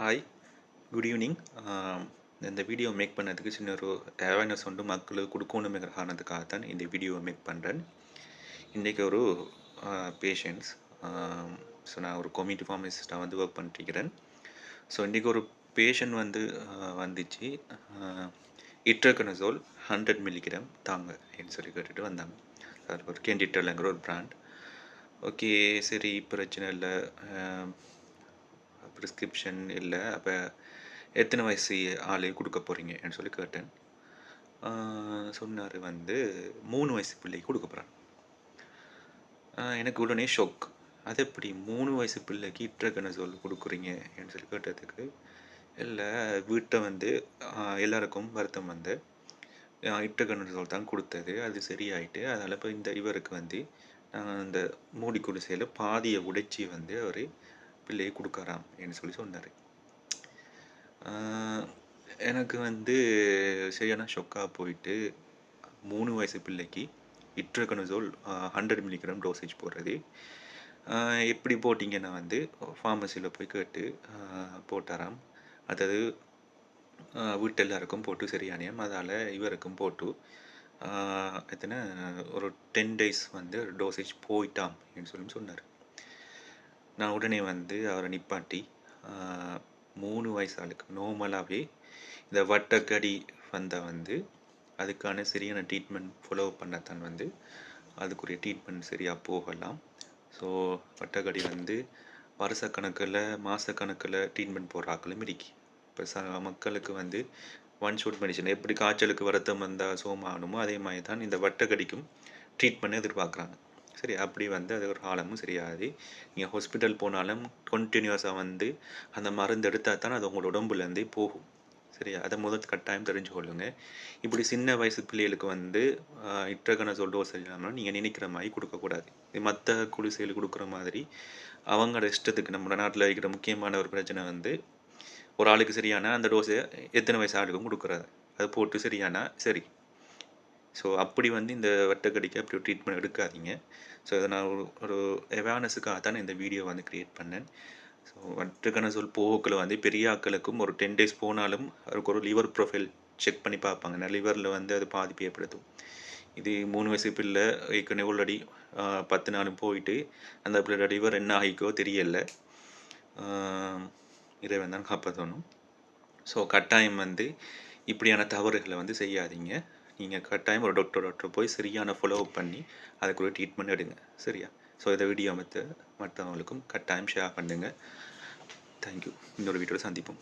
Hi good evening இந்த video make பண்ணதுக்கு சின்ன ஒரு அவேர்னஸ் வந்து மக்களுக்கு கொடுக்கணுங்கிற காரணத்துக்காகத்தான் இந்த வீடியோவை மேக் பண்ணுறேன் இன்றைக்கி ஒரு பேஷண்ட்ஸ் ஸோ நான் ஒரு கம்யூனிட்டி ஃபார்மசிஸ்ட்டாக வந்து ஒர்க் பண்ணிட்டுருக்கிறேன். ஸோ இன்றைக்கி ஒரு பேஷண்ட் வந்து வந்துச்சு. இட்ரகனசோல் ஹண்ட்ரட் மில்லிகிராம் தாங்க அப்படின்னு சொல்லி கேட்டுட்டு வந்தாங்க. அது ஒரு கேண்டிட்டலங்கிற ஒரு பிராண்ட் ஓகே சரி பிரச்சனை இல்லை. ப்ரிஸ்கிரிப்ஷன் இல்லை. அப்போ எத்தனை வயசு ஆளே கொடுக்க போகிறீங்கன்னு சொல்லி கேட்டேன். சொன்னார் வந்து மூணு வயசு பிள்ளைக்கு கொடுக்க போகிறான் எனக்கு உடனே ஷோக் அது எப்படி மூணு வயசு பிள்ளைக்கு இட்ரகனசோல் கொடுக்குறீங்கன்னு சொல்லி கேட்டதுக்கு இல்லை வீட்டை வந்து எல்லாருக்கும் வருத்தம் வந்து இட்ரகனசோல் தான் கொடுத்தது அது சரியாயிட்டு அதனால் இப்போ இந்த இவருக்கு வந்து நாங்கள் அந்த மூடி குடிசையில் பாதியை உடைச்சி வந்து அவர் பிள்ளையை கொடுக்கறாம் என்று சொல்லி சொன்னார். எனக்கு வந்து சரியான ஷொக்காக போயிட்டு மூணு வயசு பிள்ளைக்கு இட்ரகனசோல் ஹண்ட்ரட் மில்லிகிராம் டோசேஜ் போடுறது. எப்படி போட்டிங்கன்னா வந்து ஃபார்மசியில் போய் கேட்டு போட்டாராம். அதாவது வீட்டு எல்லாருக்கும் போட்டு சரியானியம் அதால் இவருக்கும் போட்டு எத்தனை ஒரு டென் டேஸ் வந்து டோசேஜ் போயிட்டாம் அப்படின்னு சொல்லி சொன்னார். நான் உடனே வந்து அவரை நிப்பாட்டி மூணு வயசு ஆளுக்கு நார்மலாகவே இந்த வட்டக்கடி வந்தால் வந்து அதுக்கான சரியான ட்ரீட்மெண்ட் ஃபாலோ பண்ணத்தான் வந்து அதுக்குரிய ட்ரீட்மெண்ட் சரியாக போகலாம். ஸோ வட்டக்கடி வந்து வருஷ கணக்கில் மாதக்கணக்கில் ட்ரீட்மெண்ட் போடுற ஆக்களும் இருக்கு இப்போ ச மக்களுக்கு வந்து ஒன் ஷூட் மெடிசன் எப்படி காய்ச்சலுக்கு வருத்தம் வந்தால் சோமாகணுமோ அதே மாதிரி தான் இந்த வட்டக்கடிக்கும் ட்ரீட்மெண்ட் எதிர்பார்க்குறாங்க. சரி அப்படி வந்து அது ஒரு காலமும் சரியாது நீங்கள் ஹாஸ்பிட்டல் போனாலும் கண்டினியூஸாக வந்து அந்த மருந்து எடுத்தால் தான் அது உங்களோட உடம்புலேருந்தே போகும். சரியா? அதை முதல் கட்டாயம் தெரிஞ்சு கொள்ளுங்க. இப்படி சின்ன வயசு பிள்ளைகளுக்கு வந்து இட்ரகனசோல் டோஸ் இல்லாமல் நீங்கள் நினைக்கிற மாதிரி கொடுக்கக்கூடாது. இது மற்ற குடிசைகள் கொடுக்குற மாதிரி அவங்களோட இஷ்டத்துக்கு நம்ம நாட்டில் இருக்கிற முக்கியமான ஒரு பிரச்சனை வந்து ஒரு ஆளுக்கு சரியான அந்த டோஸை எத்தனை வயசு ஆளுக்கும் கொடுக்குறாரு அது போட்டு சரியானா சரி. ஸோ அப்படி வந்து இந்த வட்டக்கடிக்கு அப்படி ட்ரீட்மெண்ட் எடுக்காதீங்க. ஸோ இதை நான் ஒரு ஒரு அவேர்னஸுக்காக தான் இந்த வீடியோ வந்து க்ரியேட் பண்ணேன். ஸோ வட்டக்கணசொல் போக்கில் வந்து பெரிய ஆட்களுக்கும் ஒரு டென் டேஸ் போனாலும் அதுக்கு ஒரு லிவர் ப்ரொஃபைல் செக் பண்ணி பார்ப்பாங்க. லிவரில் வந்து அது பாதிப்பு ஏற்படுத்தும். இது மூணு வயசு பிள்ளை ஏற்கனவே ஆல்ரெடி பத்து நாளும் போயிட்டு அந்த பிள்ளையோட லிவர் என்ன ஆகிக்கோ தெரியல. ஆஹ் இறைவன் தான் காப்பாற்றணும். ஸோ கட்டாயம் வந்து இப்படியான தவறுகளை வந்து செய்யாதீங்க. நீங்கள் கட்டாயம் ஒரு டாக்டர் டாக்டர் போய் சரியான ஃபாலோ பண்ணி அதுக்குரிய ட்ரீட்மெண்ட் எடுங்க. சரியா? ஸோ இதை வீடியோ அமைத்து மற்றவங்களுக்கும் கட்டாயம் ஷேர் பண்ணுங்கள் தேங்க்யூ இன்னொரு வீடியோவில் சந்திப்போம்.